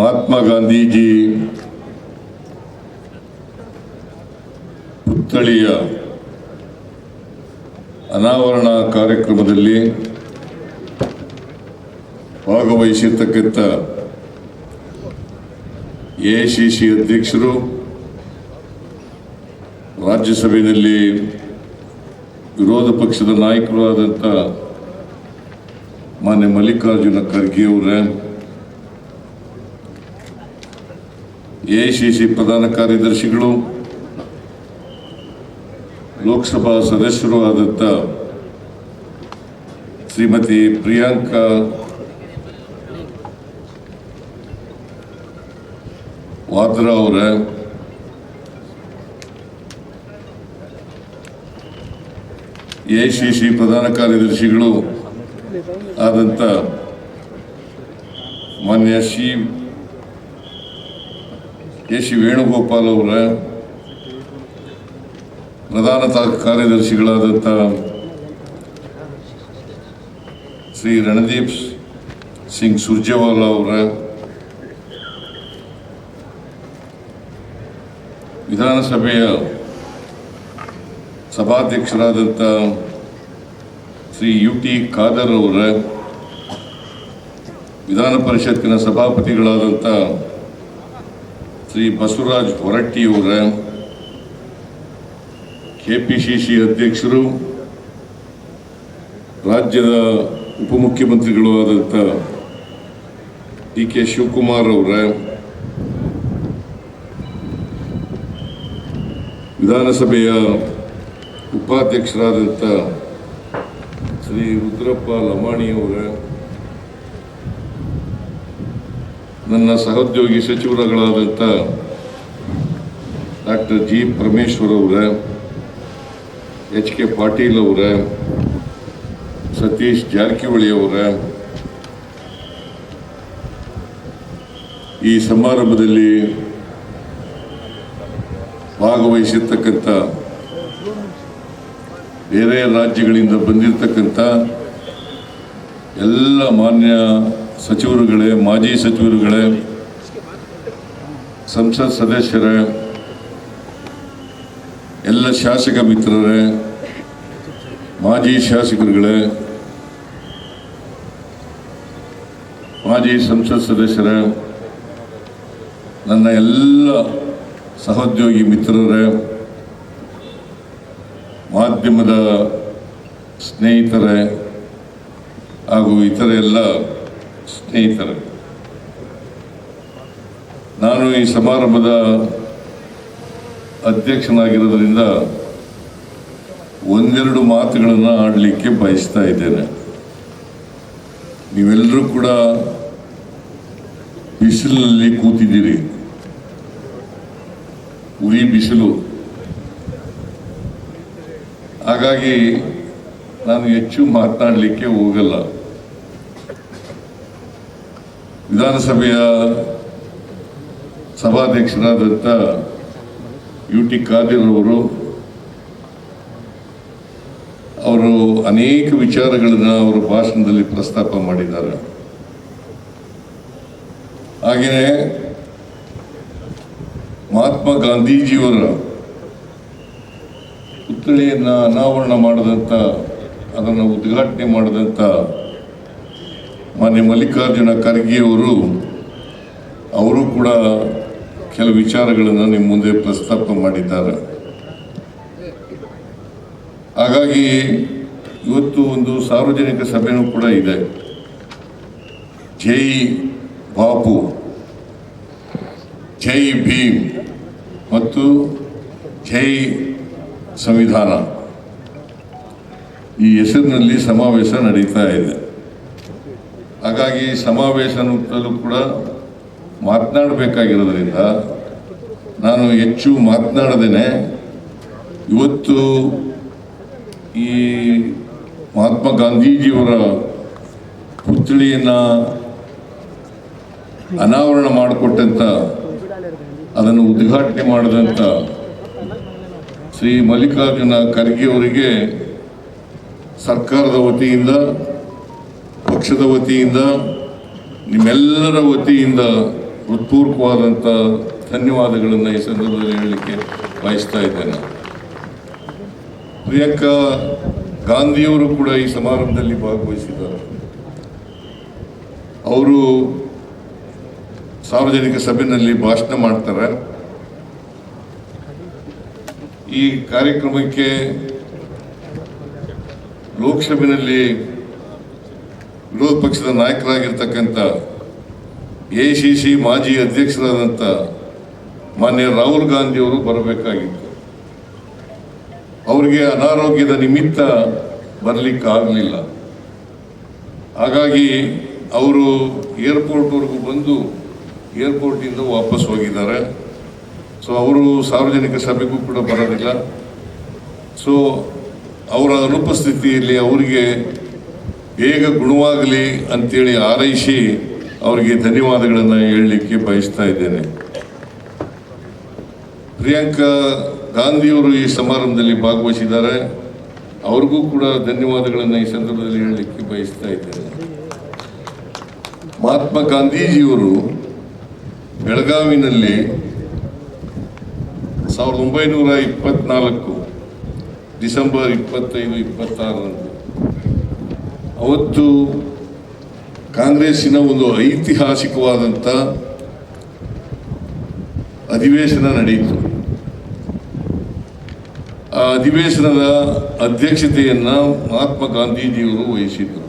ಮಹಾತ್ಮ ಗಾಂಧೀಜಿ ಪುತ್ಥಳಿಯ ಅನಾವರಣ ಕಾರ್ಯಕ್ರಮದಲ್ಲಿ ಭಾಗವಹಿಸಿರ್ತಕ್ಕಂಥ A C C ಅಧ್ಯಕ್ಷರು, ರಾಜ್ಯಸಭೆಯಲ್ಲಿ ವಿರೋಧ ಪಕ್ಷದ ನಾಯಕರು ಆದಂಥ ಮಾನ್ಯ ಮಲ್ಲಿಕಾರ್ಜುನ ಖರ್ಗೆ ಅವರೇ ಎ ಸಿ ಸಿ ಪ್ರಧಾನ ಕಾರ್ಯದರ್ಶಿಗಳು, ಲೋಕಸಭಾ ಸದಸ್ಯರು ಆದಂಥ ಶ್ರೀಮತಿ ಪ್ರಿಯಾಂಕಾ ವಾದ್ರಾ ಅವರ, ಎ ಪ್ರಧಾನ ಕಾರ್ಯದರ್ಶಿಗಳು ಆದಂಥ ಮಾನ್ಯ ಶ್ರೀ ಎ ಸಿ ವೇಣುಗೋಪಾಲ್ ಅವರ ಪ್ರಧಾನ ಕಾರ್ಯದರ್ಶಿಗಳಾದಂಥ ಶ್ರೀ ರಣದೀಪ್ ಸಿಂಗ್ ಸುರ್ಜೇವಾಲಾ ಅವರ ವಿಧಾನಸಭೆಯ ಸಭಾಧ್ಯಕ್ಷರಾದಂಥ ಶ್ರೀ ಯು ಟಿ ಖಾದರ್ ಅವರ ವಿಧಾನ ಪರಿಷತ್ತಿನ ಸಭಾಪತಿಗಳಾದಂಥ ಶ್ರೀ ಬಸವರಾಜ್ ಹೊರಟ್ಟಿಯವರ ಕೆ ಪಿ ಸಿ ಸಿ ಅಧ್ಯಕ್ಷರು, ರಾಜ್ಯದ ಉಪಮುಖ್ಯಮಂತ್ರಿಗಳು ಆದಂಥ ಡಿ ಕೆ ಶಿವಕುಮಾರ್ ಅವರ ವಿಧಾನಸಭೆಯ ಉಪಾಧ್ಯಕ್ಷರಾದಂಥ ಶ್ರೀ ರುದ್ರಪ್ಪ ಲಮಾಣಿಯವರ ನನ್ನ ಸಹೋದ್ಯೋಗಿ ಸಚಿವರುಗಳಾದಂಥ ಡಾಕ್ಟರ್ ಜಿ ಪರಮೇಶ್ವರ್ ಅವರ, ಎಚ್ ಕೆ ಪಾಟೀಲ್ ಅವರ, ಸತೀಶ್ ಜಾರಕಿಹೊಳಿ ಅವರ, ಈ ಸಮಾರಂಭದಲ್ಲಿ ಭಾಗವಹಿಸಿರ್ತಕ್ಕಂಥ ಬೇರೆ ರಾಜ್ಯಗಳಿಂದ ಬಂದಿರತಕ್ಕಂಥ ಎಲ್ಲ ಮಾನ್ಯ ಸಚಿವರುಗಳೇ, ಮಾಜಿ ಸಚಿವರುಗಳೇ, ಸಂಸತ್ ಸದಸ್ಯರೇ, ಎಲ್ಲ ಶಾಸಕ ಮಿತ್ರರೇ, ಮಾಜಿ ಶಾಸಕರುಗಳೇ, ಮಾಜಿ ಸಂಸತ್ ಸದಸ್ಯರೇ, ನನ್ನ ಎಲ್ಲ ಸಹೋದ್ಯೋಗಿ ಮಿತ್ರರೇ, ಮಾಧ್ಯಮದ ಸ್ನೇಹಿತರೇ ಹಾಗೂ ಇತರ ಎಲ್ಲ ಸ್ನೇಹಿತರೇ, ನಾನು ಈ ಸಮಾರಂಭದ ಅಧ್ಯಕ್ಷನಾಗಿರೋದ್ರಿಂದ ಒಂದೆರಡು ಮಾತುಗಳನ್ನು ಆಡಲಿಕ್ಕೆ ಬಯಸ್ತಾ ಇದ್ದೇನೆ. ನೀವೆಲ್ಲರೂ ಕೂಡ ಬಿಸಿಲಿನಲ್ಲಿ ಕೂತಿದ್ದೀರಿ. ಉರಿ ಬಿಸಿಲು. ಹಾಗಾಗಿ ನಾನು ಹೆಚ್ಚು ಮಾತನಾಡಲಿಕ್ಕೆ ಹೋಗಲ್ಲ. ವಿಧಾನಸಭೆಯ ಸಭಾಧ್ಯಕ್ಷರಾದಂಥ ಯು ಟಿ ಖಾದಿರ್ ಅವರು ಅವರು ಅನೇಕ ವಿಚಾರಗಳನ್ನು ಅವರ ಭಾಷಣದಲ್ಲಿ ಪ್ರಸ್ತಾಪ ಮಾಡಿದ್ದಾರೆ. ಹಾಗೆಯೇ ಮಹಾತ್ಮ ಗಾಂಧೀಜಿಯವರ ಪುತ್ಥಳಿಯನ್ನು ಅನಾವರಣ ಮಾಡಿದಂಥ ಅದನ್ನು ಉದ್ಘಾಟನೆ ಮಾಡಿದಂಥ ಮಾನ್ಯ ಮಲ್ಲಿಕಾರ್ಜುನ ಖರ್ಗೆ ಅವರು ಅವರು ಕೂಡ ಕೆಲವು ವಿಚಾರಗಳನ್ನು ನಿಮ್ಮ ಮುಂದೆ ಪ್ರಸ್ತಾಪ ಮಾಡಿದ್ದಾರೆ. ಹಾಗಾಗಿ ಇವತ್ತು ಒಂದು ಸಾರ್ವಜನಿಕ ಸಭೆನೂ ಕೂಡ ಇದೆ. ಜೈ ಬಾಪು, ಜೈ ಭೀಮ್ ಮತ್ತು ಜೈ ಸಂವಿಧಾನ. ಈ ಹೆಸರಿನಲ್ಲಿ ಸಮಾವೇಶ ನಡೀತಾ ಇದೆ. ಹಾಗಾಗಿ ಸಮಾವೇಶನಲ್ಲೂ ಕೂಡ ಮಾತನಾಡಬೇಕಾಗಿರೋದ್ರಿಂದ ನಾನು ಹೆಚ್ಚು ಮಾತನಾಡದೇನೆ. ಇವತ್ತು ಈ ಮಹಾತ್ಮ ಗಾಂಧೀಜಿಯವರ ಪುತ್ಥಳಿಯನ್ನು ಅನಾವರಣ ಮಾಡಿಕೊಟ್ಟಂಥ ಅದನ್ನು ಉದ್ಘಾಟನೆ ಮಾಡಿದಂಥ ಶ್ರೀ ಮಲ್ಲಿಕಾರ್ಜುನ ಖರ್ಗೆ ಅವರಿಗೆ ಸರ್ಕಾರದ ವತಿಯಿಂದ ಪಕ್ಷದ ವತಿಯಿಂದ, ನಿಮ್ಮೆಲ್ಲರ ವತಿಯಿಂದ ಹೃತ್ಪೂರ್ವಕವಾದಂಥ ಧನ್ಯವಾದಗಳನ್ನು ಈ ಸಂದರ್ಭದಲ್ಲಿ ಹೇಳಲಿಕ್ಕೆ ಬಯಸ್ತಾ ಇದ್ದೇನೆ. ಪ್ರಿಯಾಂಕಾ ಗಾಂಧಿಯವರು ಕೂಡ ಈ ಸಮಾರಂಭದಲ್ಲಿ ಭಾಗವಹಿಸಿದ್ದಾರೆ. ಅವರು ಸಾರ್ವಜನಿಕ ಸಭೆಯಲ್ಲಿ ಭಾಷಣ ಮಾಡ್ತಾರೆ. ಈ ಕಾರ್ಯಕ್ರಮಕ್ಕೆ ಲೋಕಸಭೆಯಲ್ಲಿ ವಿರೋಧ ಪಕ್ಷದ ನಾಯಕರಾಗಿರ್ತಕ್ಕಂಥ ಎ ಸಿ ಸಿ ಮಾಜಿ ಅಧ್ಯಕ್ಷರಾದಂಥ ಮಾನ್ಯ ರಾಹುಲ್ ಗಾಂಧಿಯವರು ಬರಬೇಕಾಗಿತ್ತು. ಅವರಿಗೆ ಅನಾರೋಗ್ಯದ ನಿಮಿತ್ತ ಬರಲಿಕ್ಕಾಗಲಿಲ್ಲ. ಹಾಗಾಗಿ ಅವರು ಏರ್ಪೋರ್ಟ್ವರೆಗೂ ಬಂದು ಏರ್ಪೋರ್ಟಿಂದ ವಾಪಸ್ ಹೋಗಿದ್ದಾರೆ. ಸೊ, ಅವರು ಸಾರ್ವಜನಿಕ ಸಭೆಗೂ ಕೂಡ ಬರೋದಿಲ್ಲ. ಸೊ, ಅವರ ಅನುಪಸ್ಥಿತಿಯಲ್ಲಿ ಅವರಿಗೆ ಬೇಗ ಗುಣವಾಗಲಿ ಅಂತೇಳಿ ಹಾರೈಸಿ ಅವರಿಗೆ ಧನ್ಯವಾದಗಳನ್ನು ಹೇಳಲಿಕ್ಕೆ ಬಯಸ್ತಾ ಇದ್ದೇನೆ. ಪ್ರಿಯಾಂಕಾ ಗಾಂಧಿಯವರು ಈ ಸಮಾರಂಭದಲ್ಲಿ ಭಾಗವಹಿಸಿದ್ದಾರೆ. ಅವ್ರಿಗೂ ಕೂಡ ಧನ್ಯವಾದಗಳನ್ನು ಈ ಸಂದರ್ಭದಲ್ಲಿ ಹೇಳಲಿಕ್ಕೆ ಬಯಸ್ತಾ ಇದ್ದೇನೆ. ಮಹಾತ್ಮ ಗಾಂಧೀಜಿಯವರು ಬೆಳಗಾವಿನಲ್ಲಿ ಸಾವಿರದ ಒಂಬೈನೂರ ಇಪ್ಪತ್ನಾಲ್ಕು ಡಿಸೆಂಬರ್ ಇಪ್ಪತ್ತೈದು ಇಪ್ಪತ್ತಾರರಂದು ಅವತ್ತು ಕಾಂಗ್ರೆಸ್ಸಿನ ಒಂದು ಐತಿಹಾಸಿಕವಾದಂಥ ಅಧಿವೇಶನ ನಡೆಯಿತು. ಆ ಅಧಿವೇಶನದ ಅಧ್ಯಕ್ಷತೆಯನ್ನು ಮಹಾತ್ಮ ಗಾಂಧೀಜಿಯವರು ವಹಿಸಿದ್ರು.